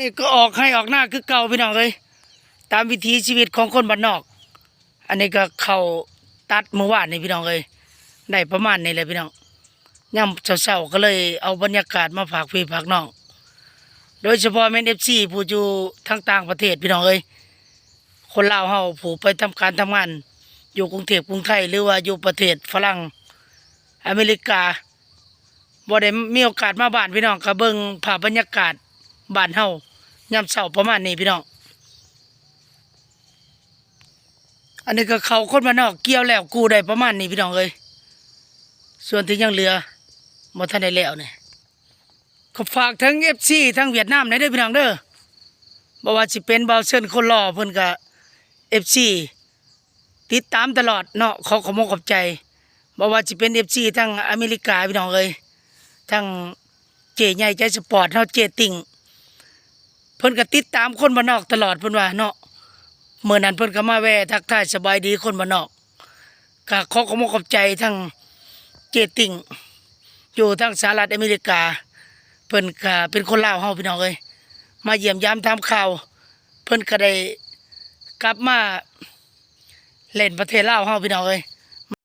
นี่ก็ออกให้ออกหน้าคือเก่าพี่น้องเลยตามวิถีชีวิตของคนบ้านนอก อันนี้ก็เข้าตัดเมื่อวานนี่พี่น้องเลยได้ประมาณนี้เลยพี่น้องย่ำเช้าๆก็เลยเอาบรรยากาศมาฝากพี่ฝากน้อง โดยเฉพาะแมนเอฟซีผู้อยู่ทั้งต่างประเทศพี่น้องเอ้ยคนลาวเฮาผู้ไปทำการทำงาน อยู่กรุงเทพกรุงไทยหรือว่าอยู่ประเทศฝรั่งอเมริกาบ่ได้มีโอกาสมาบ้านพี่น้องก็เบิ่งภาพบรรยากาศบ้านเฮา ยามเช้าประมาณนี้พี่น้อง อันนี้ก็เขาคนมานอกเกี่ยวแล้วกูได้ประมาณนี้พี่น้องเอ้ยส่วนที่ยังเหลือบ่ทันได้แล้วเนี่ยก็ฝากทั้งเอฟซีทั้งเวียดนามในเด้อพี่น้องเด้อบอกว่าสิเป็นเบาเชิญคนรอเพิ่นก็เอฟซีติดตามตลอดเนาะขอขอบคุณขอบใจบอกว่าสิเป็นเอฟซีทั้งอเมริกาพี่น้องเอ้ยทั้งเจใหญ่ใจสปอร์ตเฮาเจติ่ง เพิ่นก็ติดตามคนบ้านนอกตลอดเพิ่นว่าเนาะเมื่อนั้นเพิ่นก็มาแวะทักทายสบายดีคนบ้านนอกก็ขอขอบคุขอบใจทั้งเจติ่งอยู่ทั้งสหรัฐอเมริกา เพิ่นก็เป็นคนลาวเฮาพี่น้องเอ้ยมาเยี่ยมยามทำข่าว เพิ่นก็ได้กลับมาเล่นประเทศลาวเฮาพี่น้องเอ้ย